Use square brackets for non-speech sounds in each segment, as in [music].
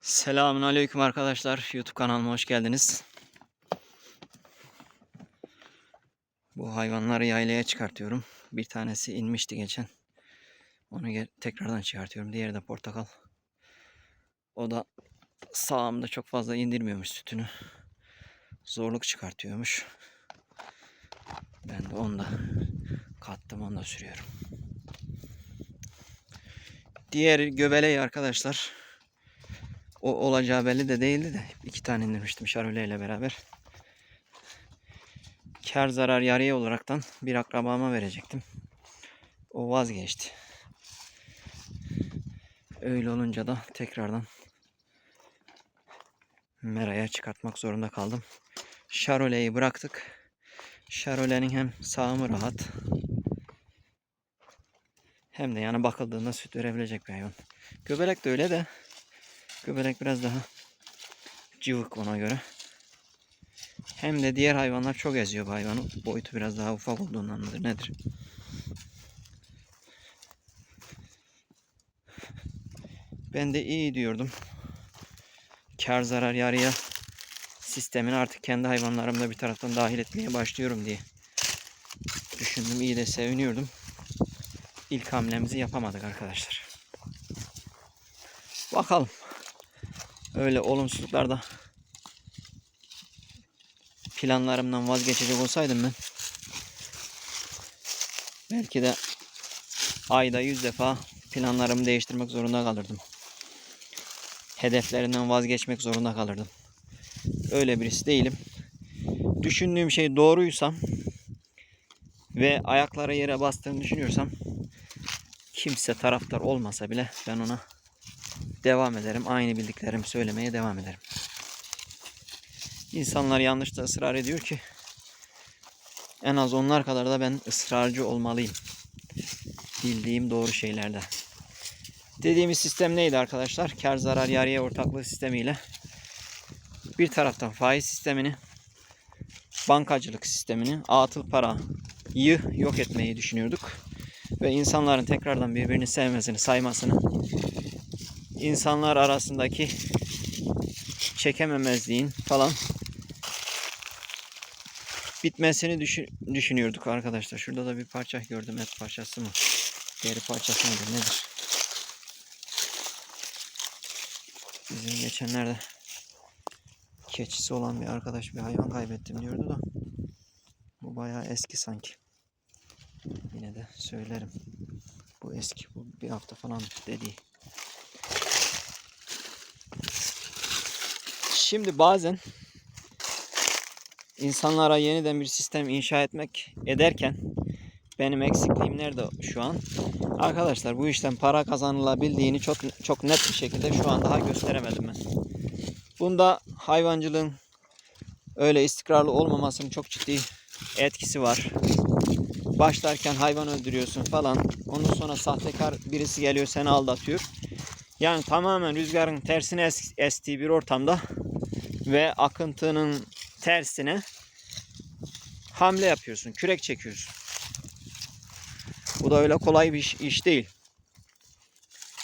Selamun Aleyküm arkadaşlar. YouTube kanalıma hoş geldiniz. Bu hayvanları yaylaya çıkartıyorum. Bir tanesi inmişti geçen. Onu tekrardan çıkartıyorum. Diğeri de portakal. O da sağımda çok fazla indirmiyormuş sütünü. Zorluk çıkartıyormuş. Ben de onu da kattım onu da sürüyorum. Diğer göbeleği arkadaşlar o olacağı belli de değildi de iki tane indirmiştim Şarole ile beraber. Kar zarar yarıya olaraktan bir akrabama verecektim. O vazgeçti. Öyle olunca da tekrardan Mera'ya çıkartmak zorunda kaldım. Şarole'yi bıraktık. Şarole'nin hem sağımı rahat hem de yani bakıldığında süt verebilecek bir hayvan. Göbelek de öyle de Göbelek biraz daha cıvık ona göre. Hem de diğer hayvanlar çok eziyor bu hayvanı. Boyutu biraz daha ufak olduğundan mıdır nedir? Ben de iyi diyordum. Kar zarar yarıya sistemini artık kendi hayvanlarımda bir taraftan dahil etmeye başlıyorum diye düşündüm. İyi de seviniyordum. İlk hamlemizi yapamadık arkadaşlar. Bakalım öyle olumsuzluklarda planlarımdan vazgeçecek olsaydım ben belki de ayda yüz defa planlarımı değiştirmek zorunda kalırdım. Hedeflerinden vazgeçmek zorunda kalırdım. Öyle birisi değilim. Düşündüğüm şey doğruysam ve ayakları yere bastığını düşünüyorsam kimse taraftar olmasa bile ben ona devam ederim. Aynı bildiklerimi söylemeye devam ederim. İnsanlar yanlışta ısrar ediyor ki en az onlar kadar da ben ısrarcı olmalıyım. Bildiğim doğru şeylerde. Dediğimiz sistem neydi arkadaşlar? Kar zarar yarıya ortaklığı sistemiyle bir taraftan faiz sistemini bankacılık sistemini atıl parayı yok etmeyi düşünüyorduk. Ve insanların tekrardan birbirini sevmesini, saymasını insanlar arasındaki çekememezliğin falan bitmesini düşün- düşünüyorduk arkadaşlar. Şurada da bir parça gördüm. Et parçası mı? Deri parçası mıdır nedir? Bizim geçenlerde keçisi olan bir arkadaş bir hayvan kaybettim diyordu da bu bayağı eski sanki. Yine de söylerim. Bu eski. Bu bir hafta falan dediği. Şimdi bazen insanlara yeniden bir sistem inşa etmek ederken benim eksikliğim nerede şu an? Arkadaşlar bu işten para kazanılabildiğini çok çok net bir şekilde şu an daha gösteremedim ben. Bunda hayvancılığın öyle istikrarlı olmamasının çok ciddi etkisi var. Başlarken hayvan öldürüyorsun falan. Ondan sonra sahtekar birisi geliyor seni aldatıyor. Yani tamamen rüzgarın tersine es- estiği bir ortamda ve akıntının tersine hamle yapıyorsun. Kürek çekiyorsun. Bu da öyle kolay bir iş, iş değil.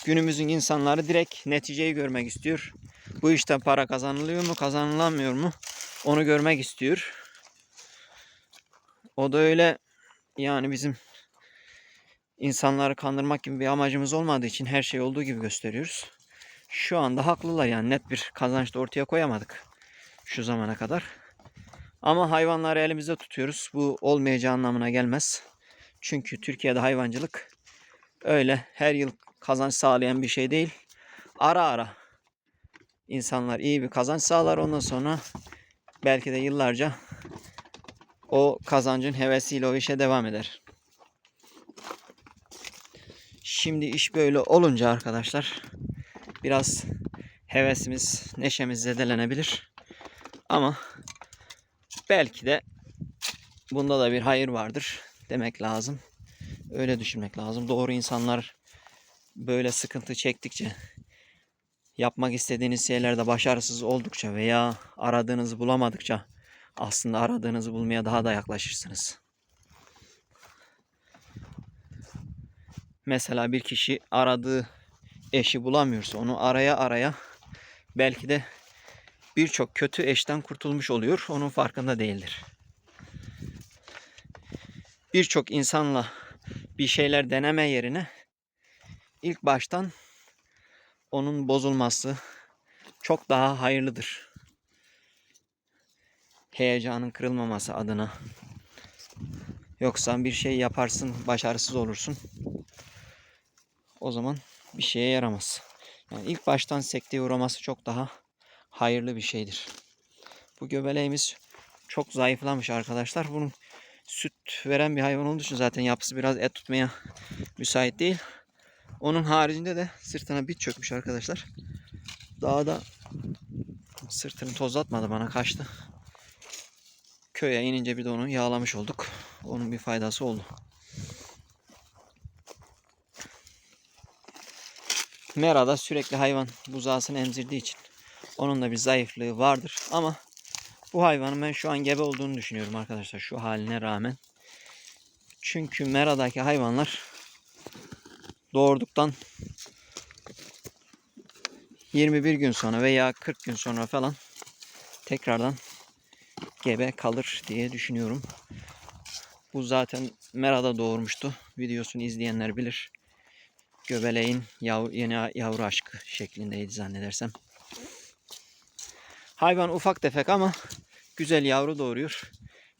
Günümüzün insanları direkt neticeyi görmek istiyor. Bu işten para kazanılıyor mu, kazanılamıyor mu? Onu görmek istiyor. O da öyle yani bizim insanları kandırmak gibi bir amacımız olmadığı için her şey olduğu gibi gösteriyoruz. Şu anda haklılar yani net bir kazanç da ortaya koyamadık şu zamana kadar. Ama hayvanları elimizde tutuyoruz. Bu olmayacağı anlamına gelmez. Çünkü Türkiye'de hayvancılık öyle her yıl kazanç sağlayan bir şey değil. Ara ara insanlar iyi bir kazanç sağlar. Ondan sonra belki de yıllarca o kazancın hevesiyle o işe devam eder. Şimdi iş böyle olunca arkadaşlar biraz hevesimiz, neşemiz zedelenebilir. Ama belki de bunda da bir hayır vardır demek lazım. Öyle düşünmek lazım. Doğru insanlar böyle sıkıntı çektikçe yapmak istediğiniz şeylerde başarısız oldukça veya aradığınızı bulamadıkça aslında aradığınızı bulmaya daha da yaklaşırsınız. Mesela bir kişi aradığı eşi bulamıyorsa onu araya araya belki de birçok kötü eşten kurtulmuş oluyor. Onun farkında değildir. Birçok insanla bir şeyler deneme yerine ilk baştan onun bozulması çok daha hayırlıdır. Heyecanın kırılmaması adına. Yoksa bir şey yaparsın, başarısız olursun. O zaman bir şeye yaramaz. Yani ilk baştan sekteye uğraması çok daha hayırlı bir şeydir. Bu göbeleğimiz çok zayıflamış arkadaşlar. Bunun süt veren bir hayvan olduğu için zaten yapısı biraz et tutmaya müsait değil. Onun haricinde de sırtına bit çökmüş arkadaşlar. Dağda sırtını tozlatmadı bana kaçtı. Köye inince bir de onu yağlamış olduk. Onun bir faydası oldu. Mera'da sürekli hayvan buzağısını emzirdiği için onun da bir zayıflığı vardır. Ama bu hayvanın ben şu an gebe olduğunu düşünüyorum arkadaşlar şu haline rağmen. Çünkü Mera'daki hayvanlar doğurduktan 21 gün sonra veya 40 gün sonra falan tekrardan gebe kalır diye düşünüyorum. Bu zaten Mera'da doğurmuştu. Videosunu izleyenler bilir. Göbeleğin yav, yeni yavru aşkı şeklindeydi zannedersem. Hayvan ufak tefek ama güzel yavru doğuruyor.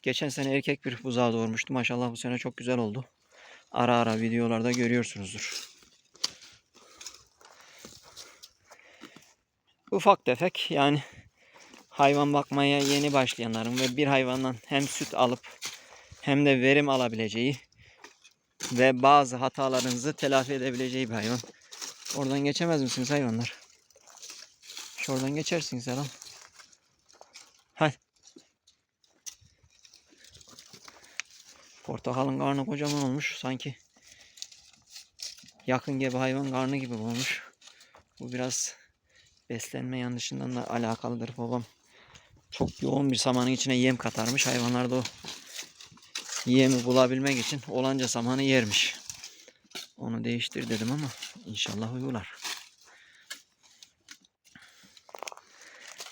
Geçen sene erkek bir buzağı doğurmuştu. Maşallah bu sene çok güzel oldu. Ara ara videolarda görüyorsunuzdur. Ufak tefek yani hayvan bakmaya yeni başlayanların ve bir hayvandan hem süt alıp hem de verim alabileceği ve bazı hatalarınızı telafi edebileceği bir hayvan. Oradan geçemez misiniz hayvanlar? Şuradan geçersiniz herhalde. Portakalın karnı kocaman olmuş. Sanki yakın gibi hayvan karnı gibi olmuş. Bu biraz beslenme yanlışından da alakalıdır babam. Çok yoğun bir samanın içine yem katarmış. Hayvanlar da o yemi bulabilmek için olanca samanı yermiş. Onu değiştir dedim ama inşallah uygular.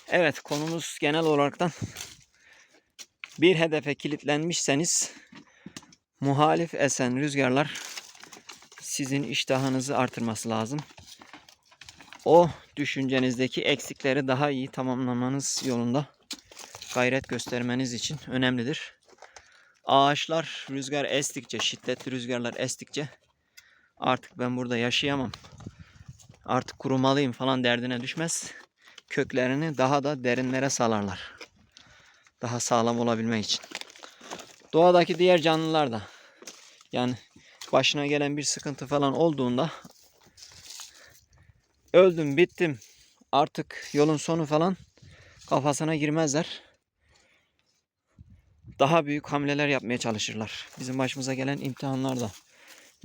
Evet konumuz genel olaraktan bir hedefe kilitlenmişseniz muhalif esen rüzgarlar sizin iştahınızı artırması lazım. O düşüncenizdeki eksikleri daha iyi tamamlamanız yolunda gayret göstermeniz için önemlidir. Ağaçlar rüzgar estikçe, şiddetli rüzgarlar estikçe artık ben burada yaşayamam. Artık kurumalıyım falan derdine düşmez. Köklerini daha da derinlere salarlar. Daha sağlam olabilmek için. Doğadaki diğer canlılar da yani başına gelen bir sıkıntı falan olduğunda öldüm bittim artık yolun sonu falan kafasına girmezler. Daha büyük hamleler yapmaya çalışırlar. Bizim başımıza gelen imtihanlar da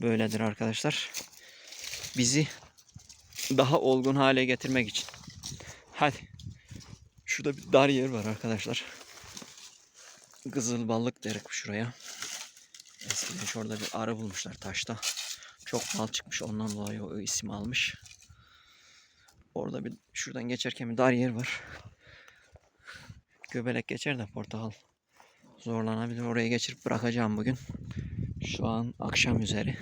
böyledir arkadaşlar. Bizi daha olgun hale getirmek için. Hadi. Şurada bir dar yer var arkadaşlar. Kızıl balık derik şuraya. Eskiden şurada bir arı bulmuşlar taşta. Çok bal çıkmış ondan dolayı o isim almış. Orada bir şuradan geçerken bir dar yer var. Göbelek geçer de portakal zorlanabilir. Oraya geçirip bırakacağım bugün. Şu an akşam üzeri.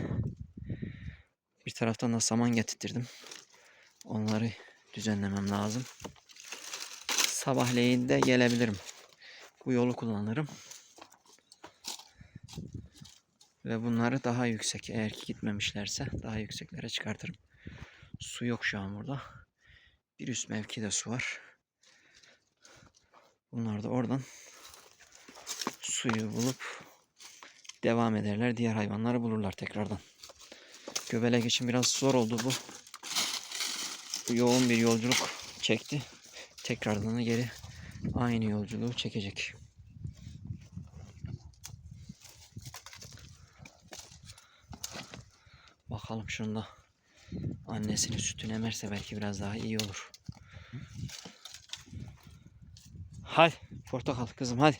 Bir taraftan da saman getirttirdim. Onları düzenlemem lazım. Sabahleyin de gelebilirim. Bu yolu kullanırım. Ve bunları daha yüksek eğer ki gitmemişlerse daha yükseklere çıkartırım. Su yok şu an burada. Bir üst mevkide su var. Bunlar da oradan suyu bulup devam ederler. Diğer hayvanları bulurlar tekrardan. Göbelek için biraz zor oldu bu. Yoğun bir yolculuk çekti. Tekrardan da geri aynı yolculuğu çekecek. Bakalım şunda annesinin sütünü emerse belki biraz daha iyi olur. Hadi portakal kızım hadi.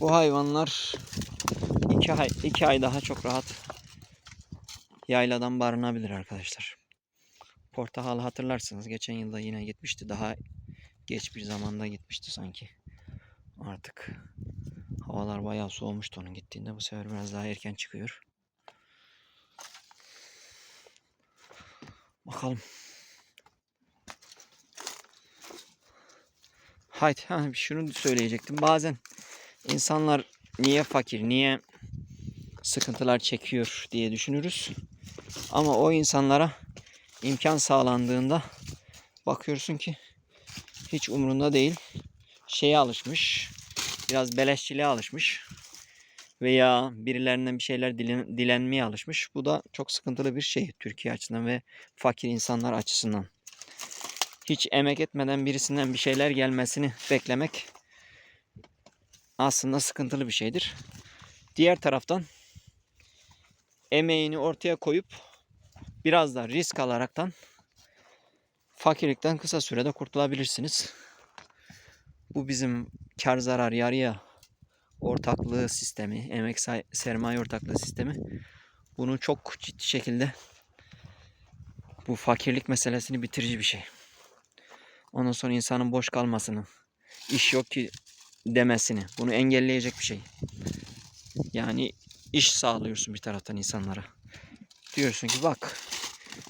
Bu hayvanlar iki ay, iki ay daha çok rahat yayladan barınabilir arkadaşlar. Portakal hatırlarsınız. Geçen yılda yine gitmişti. Daha geç bir zamanda gitmişti sanki. Artık havalar bayağı soğumuştu onun gittiğinde. Bu sefer biraz daha erken çıkıyor. Bakalım. Haydi ha, şunu söyleyecektim. Bazen insanlar niye fakir, niye sıkıntılar çekiyor diye düşünürüz. Ama o insanlara imkan sağlandığında bakıyorsun ki hiç umrunda değil. Şeye alışmış. Biraz beleşçiliğe alışmış. Veya birilerinden bir şeyler dilen, dilenmeye alışmış. Bu da çok sıkıntılı bir şey Türkiye açısından ve fakir insanlar açısından. Hiç emek etmeden birisinden bir şeyler gelmesini beklemek aslında sıkıntılı bir şeydir. Diğer taraftan emeğini ortaya koyup biraz da risk alaraktan fakirlikten kısa sürede kurtulabilirsiniz. Bu bizim kar zarar yarıya ortaklığı sistemi, emek sermaye ortaklığı sistemi bunu çok ciddi şekilde bu fakirlik meselesini bitirici bir şey. Ondan sonra insanın boş kalmasını, iş yok ki demesini, bunu engelleyecek bir şey. Yani iş sağlıyorsun bir taraftan insanlara. Diyorsun ki bak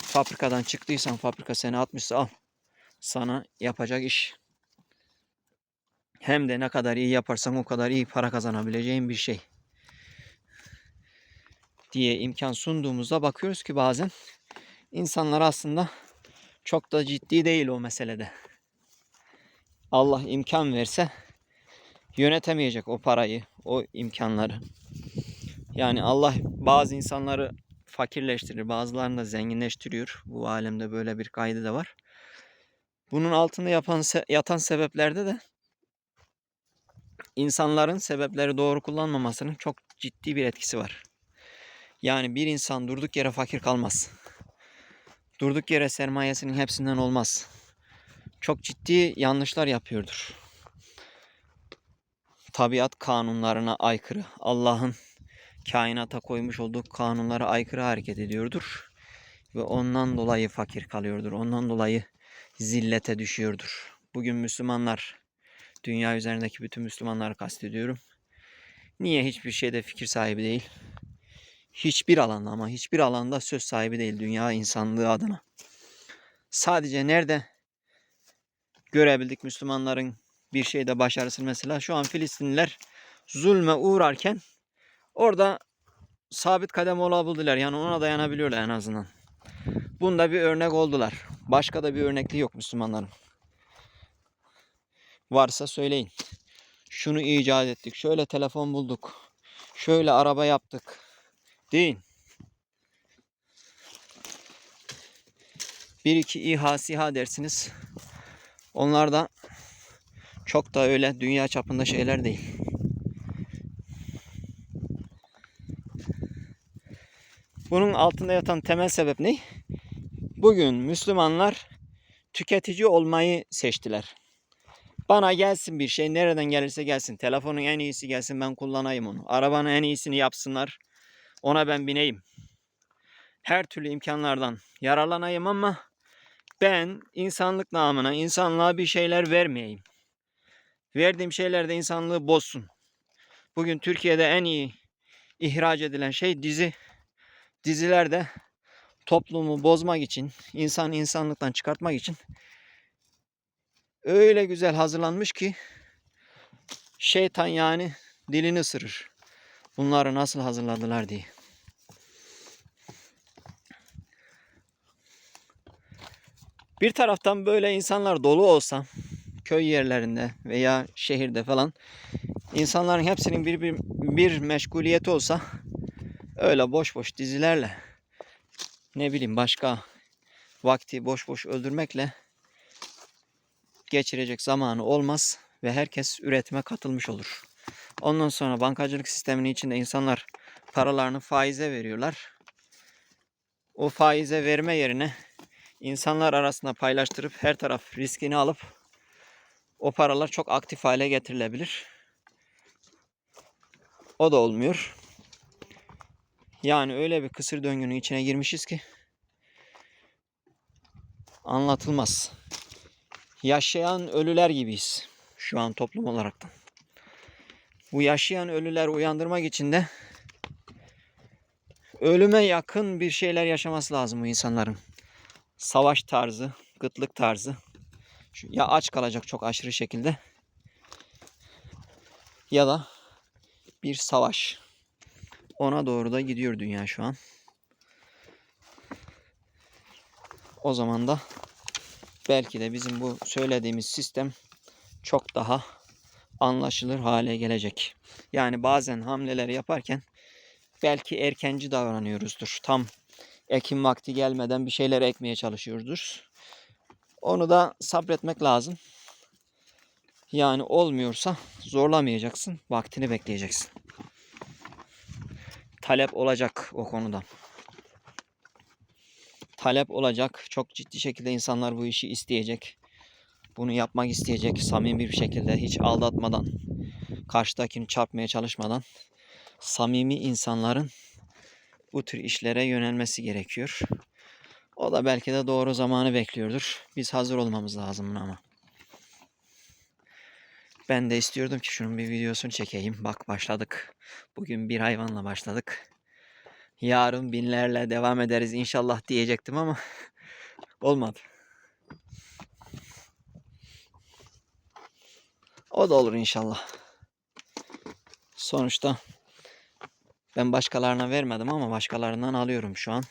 fabrikadan çıktıysan fabrika seni atmışsa al. Sana yapacak iş. Hem de ne kadar iyi yaparsan o kadar iyi para kazanabileceğin bir şey. Diye imkan sunduğumuzda bakıyoruz ki bazen insanlar aslında çok da ciddi değil o meselede. Allah imkan verse yönetemeyecek o parayı, o imkanları. Yani Allah bazı insanları fakirleştirir, bazılarını da zenginleştiriyor. Bu alemde böyle bir kaydı da var. Bunun altında yapan yatan sebeplerde de insanların sebepleri doğru kullanmamasının çok ciddi bir etkisi var. Yani bir insan durduk yere fakir kalmaz. Durduk yere sermayesinin hepsinden olmaz. Çok ciddi yanlışlar yapıyordur. Tabiat kanunlarına aykırı, Allah'ın kainata koymuş olduğu kanunlara aykırı hareket ediyordur. Ve ondan dolayı fakir kalıyordur. Ondan dolayı zillete düşüyordur. Bugün Müslümanlar, dünya üzerindeki bütün Müslümanları kastediyorum. Niye hiçbir şeyde fikir sahibi değil? Hiçbir alanda ama hiçbir alanda söz sahibi değil dünya insanlığı adına. Sadece nerede görebildik Müslümanların bir şeyde başarısını mesela şu an Filistinliler zulme uğrarken orada sabit kadem olabildiler. Yani ona dayanabiliyorlar en azından. Bunda bir örnek oldular. Başka da bir örnekliği yok Müslümanların. Varsa söyleyin. Şunu icat ettik. Şöyle telefon bulduk. Şöyle araba yaptık. Deyin. Bir iki İHA SİHA dersiniz. Onlar da çok da öyle dünya çapında şeyler değil. Bunun altında yatan temel sebep ne? Bugün Müslümanlar tüketici olmayı seçtiler. Bana gelsin bir şey nereden gelirse gelsin. Telefonun en iyisi gelsin ben kullanayım onu. Arabanın en iyisini yapsınlar. Ona ben bineyim. Her türlü imkanlardan yararlanayım ama ben insanlık namına insanlığa bir şeyler vermeyeyim. Verdiğim şeyler de insanlığı bozsun. Bugün Türkiye'de en iyi ihraç edilen şey dizi. Dizilerde toplumu bozmak için, insan insanlıktan çıkartmak için öyle güzel hazırlanmış ki şeytan yani dilini ısırır. Bunları nasıl hazırladılar diye. Bir taraftan böyle insanlar dolu olsa köy yerlerinde veya şehirde falan insanların hepsinin bir, bir, bir meşguliyeti olsa öyle boş boş dizilerle ne bileyim başka vakti boş boş öldürmekle geçirecek zamanı olmaz ve herkes üretime katılmış olur. Ondan sonra bankacılık sisteminin içinde insanlar paralarını faize veriyorlar. O faize verme yerine insanlar arasında paylaştırıp her taraf riskini alıp o paralar çok aktif hale getirilebilir. O da olmuyor. Yani öyle bir kısır döngünün içine girmişiz ki anlatılmaz. Yaşayan ölüler gibiyiz şu an toplum olaraktan. Bu yaşayan ölüleri uyandırmak için de ölüme yakın bir şeyler yaşaması lazım bu insanların. Savaş tarzı, gıtlık tarzı. Ya aç kalacak çok aşırı şekilde ya da bir savaş. Ona doğru da gidiyor dünya şu an. O zaman da belki de bizim bu söylediğimiz sistem çok daha anlaşılır hale gelecek. Yani bazen hamleleri yaparken belki erkenci davranıyoruzdur. Tam ekim vakti gelmeden bir şeyler ekmeye çalışıyoruzdur. Onu da sabretmek lazım. Yani olmuyorsa zorlamayacaksın, vaktini bekleyeceksin. Talep olacak o konuda. Talep olacak. Çok ciddi şekilde insanlar bu işi isteyecek. Bunu yapmak isteyecek samimi bir şekilde hiç aldatmadan, karşıdakini çarpmaya çalışmadan samimi insanların bu tür işlere yönelmesi gerekiyor. O da belki de doğru zamanı bekliyordur. Biz hazır olmamız lazım ama. Ben de istiyordum ki şunun bir videosunu çekeyim. Bak başladık. Bugün bir hayvanla başladık. Yarın binlerle devam ederiz inşallah diyecektim ama [laughs] olmadı. O da olur inşallah. Sonuçta ben başkalarına vermedim ama başkalarından alıyorum şu an.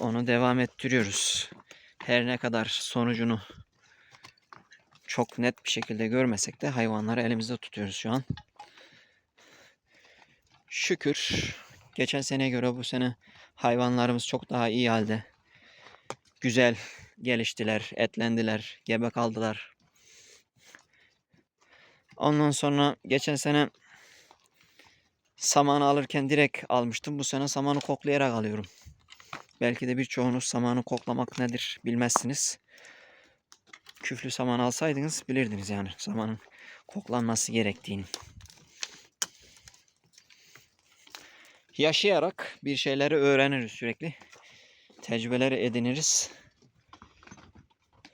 Onu devam ettiriyoruz. Her ne kadar sonucunu çok net bir şekilde görmesek de hayvanları elimizde tutuyoruz şu an. Şükür geçen sene göre bu sene hayvanlarımız çok daha iyi halde. Güzel geliştiler, etlendiler, gebe kaldılar. Ondan sonra geçen sene samanı alırken direkt almıştım. Bu sene samanı koklayarak alıyorum. Belki de birçoğunuz samanı koklamak nedir bilmezsiniz. Küflü saman alsaydınız bilirdiniz yani samanın koklanması gerektiğini. Yaşayarak bir şeyleri öğreniriz sürekli. Tecrübeleri ediniriz.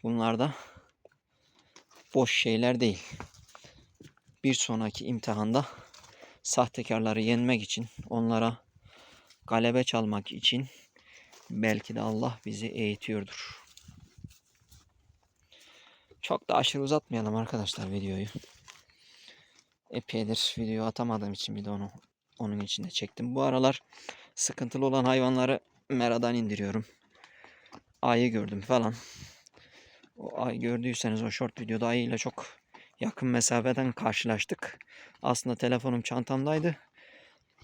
Bunlar da boş şeyler değil. Bir sonraki imtihanda sahtekarları yenmek için, onlara galebe çalmak için belki de Allah bizi eğitiyordur. Çok da aşırı uzatmayalım arkadaşlar videoyu. Epeydir video atamadığım için bir de onu onun içinde çektim. Bu aralar sıkıntılı olan hayvanları meradan indiriyorum. Ayı gördüm falan. O ay gördüyseniz o short videoda ayıyla çok yakın mesafeden karşılaştık. Aslında telefonum çantamdaydı.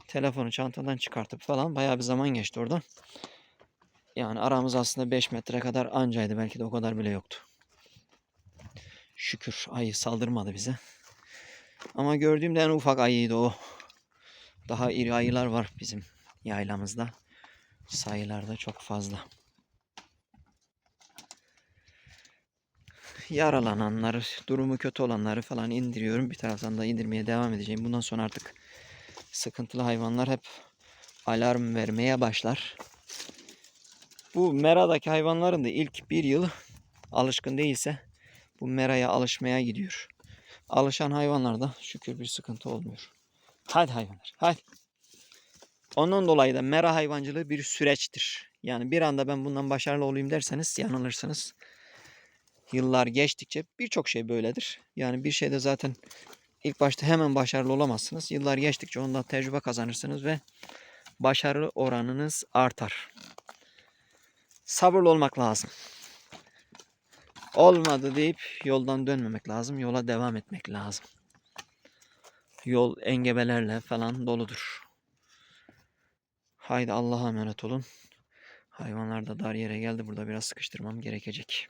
Telefonu çantadan çıkartıp falan bayağı bir zaman geçti orada. Yani aramız aslında 5 metre kadar ancaydı. Belki de o kadar bile yoktu. Şükür ayı saldırmadı bize. Ama gördüğümde en ufak ayıydı o. Daha iri ayılar var bizim yaylamızda. Sayılarda çok fazla. Yaralananları, durumu kötü olanları falan indiriyorum. Bir taraftan da indirmeye devam edeceğim. Bundan sonra artık sıkıntılı hayvanlar hep alarm vermeye başlar. Bu meradaki hayvanların da ilk bir yıl alışkın değilse bu meraya alışmaya gidiyor. Alışan hayvanlarda şükür bir sıkıntı olmuyor. Hadi hayvanlar, hadi. Ondan dolayı da mera hayvancılığı bir süreçtir. Yani bir anda ben bundan başarılı olayım derseniz yanılırsınız. Yıllar geçtikçe birçok şey böyledir. Yani bir şeyde zaten ilk başta hemen başarılı olamazsınız. Yıllar geçtikçe ondan tecrübe kazanırsınız ve başarı oranınız artar. Sabırlı olmak lazım. Olmadı deyip yoldan dönmemek lazım. Yola devam etmek lazım. Yol engebelerle falan doludur. Haydi Allah'a emanet olun. Hayvanlar da dar yere geldi. Burada biraz sıkıştırmam gerekecek.